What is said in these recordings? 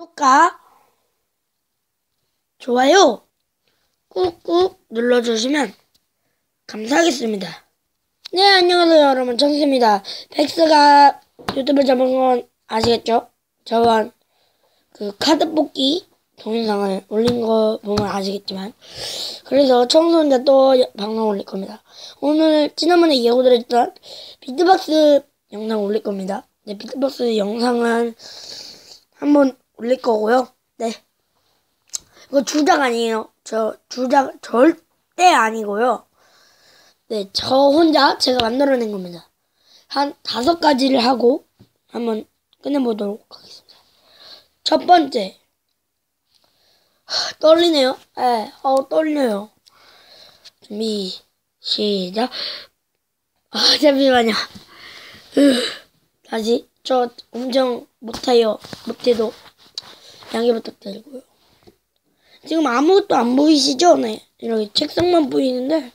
구독과 좋아요 꾹꾹 눌러주시면 감사하겠습니다. 네, 안녕하세요, 여러분. 정수입니다. 백스가 유튜브 잡은 건 아시겠죠? 저번 그 카드 뽑기 동영상을 올린 거 보면 아시겠지만. 그래서 청소인데 또 방송 올릴 겁니다. 오늘 지난번에 예고드렸던 비트박스 영상 올릴 겁니다. 네, 비트박스 영상은 한번 올릴 거고요. 네. 이거 주작 아니에요. 저 주작 절대 아니고요. 네, 저 혼자 제가 만들어낸 겁니다. 한 다섯 가지를 하고 한번 끝내보도록 하겠습니다. 첫 번째. 하, 떨리네요. 예, 네, 어, 떨려요. 준비, 시작. 아, 잠시만요. 으, 다시. 저 엄청 못해요. 못해도 양해 부탁드리고요. 지금 아무것도 안 보이시죠? 네. 이렇게 책상만 보이는데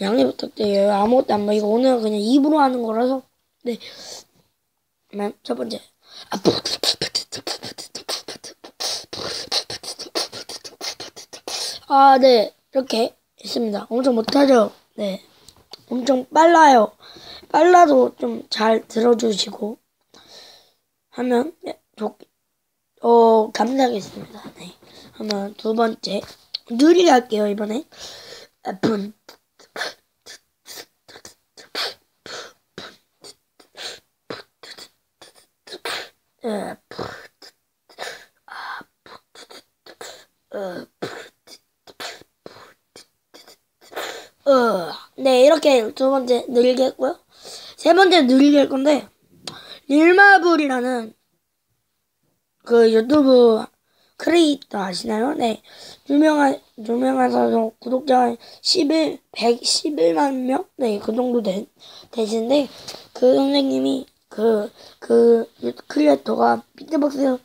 양해 부탁드려요. 아무것도 안 보이고 오늘 그냥 입으로 하는 거라서 네. 첫 번째. 아, 네. 이렇게 있습니다. 엄청 못하죠? 네. 엄청 빨라요. 빨라도 좀 잘 들어주시고 하면 네, 좋, 어, 감사하겠습니다. 네. 그러면 두 번째. 느리게 할게요, 이번에. 분. 어, 네, 이렇게 두 번째 느리게 했고요. 세 번째 할 건데, 릴마블이라는 그 유튜브 크리에이터 아시나요? 네. 유명한, 유명하셔서 구독자가 11, 111만 명? 네, 그 정도 된, 되시는데, 그 선생님이 그, 그, 크리에이터가 비트박스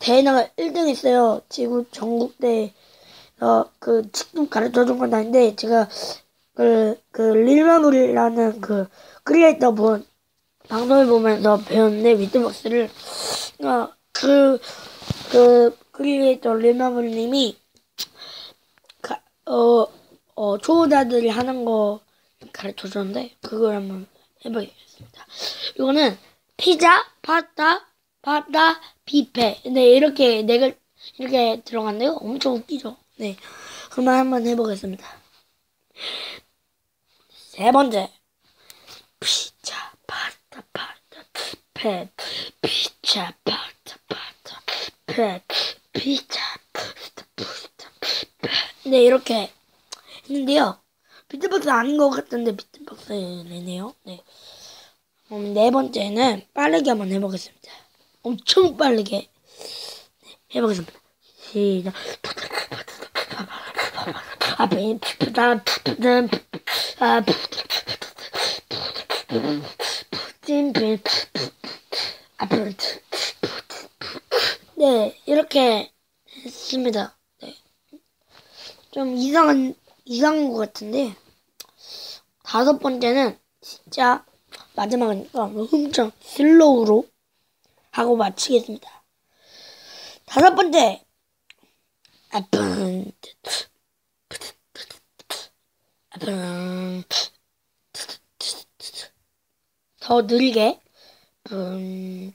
대회 나가 1등 했어요. 지구 전국대회에서 그 직접 가르쳐 준 건 아닌데, 제가 그, 그, 릴마블이라는 그 크리에이터 분, 방송을 보면서 배웠는데, 비트박스를, 어, 그, 그, 크리에이터 릴마블님이, 어, 어, 초보자들이 하는 거 가르쳐 줬는데, 그걸 한번 해보겠습니다. 이거는 피자, 파스타, 파스타, 뷔페. 네, 이렇게, 네, 글 이렇게 들어갔는데요. 엄청 웃기죠? 네. 그러면 한번 해보겠습니다. 세 번째. 피자, 파스타, 파스타, 뷔페, 피자, 네, 이렇게 했는데요. 비트박스 아닌 것 같은데 비트박스네요. 네. 음, 네 번째는 빠르게 한번 해보겠습니다. 엄청 빠르게 네, 해보겠습니다. 시작. 앞에 아, 찜필 앞으로 네 이렇게 했습니다. 네. 좀 이상한 이상한 것 같은데 다섯 번째는 진짜 마지막이니까 엄청 슬로우로 하고 마치겠습니다. 다섯 번째 아픈 아픈 더 느리게 분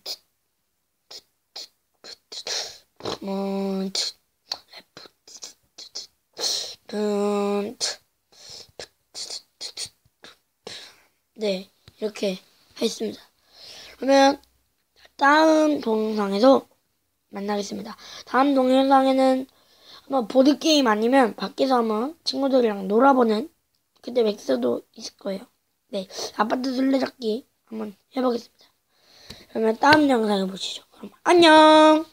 네, 이렇게 했습니다. 그러면 다음 동영상에서 만나겠습니다. 다음 동영상에는 한번 보드게임 아니면 밖에서 한번 친구들이랑 놀아보는 그때 맥스도 있을 거예요. 네, 아파트 술래잡기 한번 해보겠습니다. 그러면 다음 영상에 보시죠. 그럼 안녕!